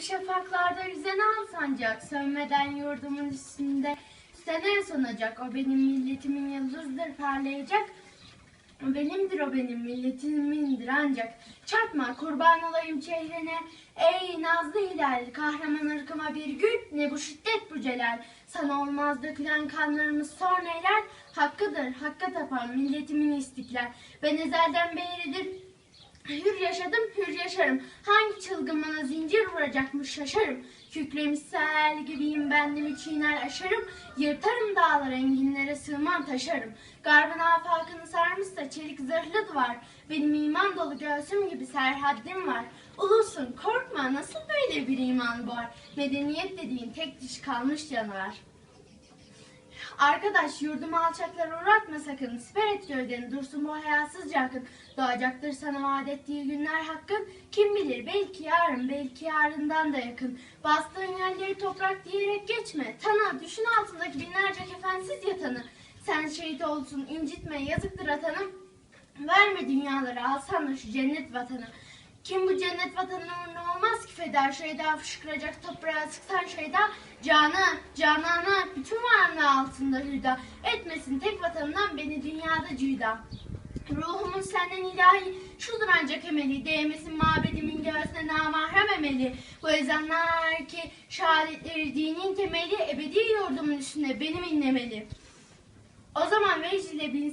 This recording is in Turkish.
şafaklarda yüzen al sancak. Sönmeden yurdumun üstünde sene sonacak. O benim milletimin yıldızdır parlayacak. O benimdir o benim milletimindir ancak. Çarpma kurban olayım çehrene. Ey nazlı hilal kahraman ırkıma bir gül. Ne bu şiddet bu celal. Sana olmaz dökülen kanlarımız son eyler. Hakkıdır hakka tapan milletimin istiklal. Ben ezelden beridir Hür yaşadım, hür yaşarım. Hangi çılgın bana zincir vuracakmış şaşarım. Kükremiş sel gibiyim bendim çiğner aşarım. Yırtarım dağlar enginlere sığmam taşarım. Garbın afakını sarmışsa çelik zırhlı duvar. Benim iman dolu göğsüm gibi serhaddim var. Ulusun korkma nasıl böyle bir iman var. Medeniyet dediğin tek diş kalmış canavar. Arkadaş yurdumu alçaklara uğratma sakın. Siper et gövdeni dursun bu hayasızca akın. Doğacaktır sana vaat ettiği günler hakkın. Kim bilir belki yarın belki yarından da yakın. Bastığın yerleri toprak diyerek geçme. Tanı düşün altındaki binlerce kefensiz yatanı. Sen şehit olsun incitme yazıktır atanım. Verme dünyaları alsana şu cennet vatanı. Kim bu cennet vatanının olmaz ki feda şeyda fışkıracak toprağa sıksan şeyda Canı, cananı bütün varlığı altında hüda. Etmesin tek vatanından beni dünyada cüda. Ruhumun senden ilahi şudur ancak emeli. Değmesin mabedimin göğsüne namahrem emeli. Bu ezanlar ki şehadetleri dinin temeli Ebedi yurdumun üstünde benim inlemeli. O zaman vecd ile bin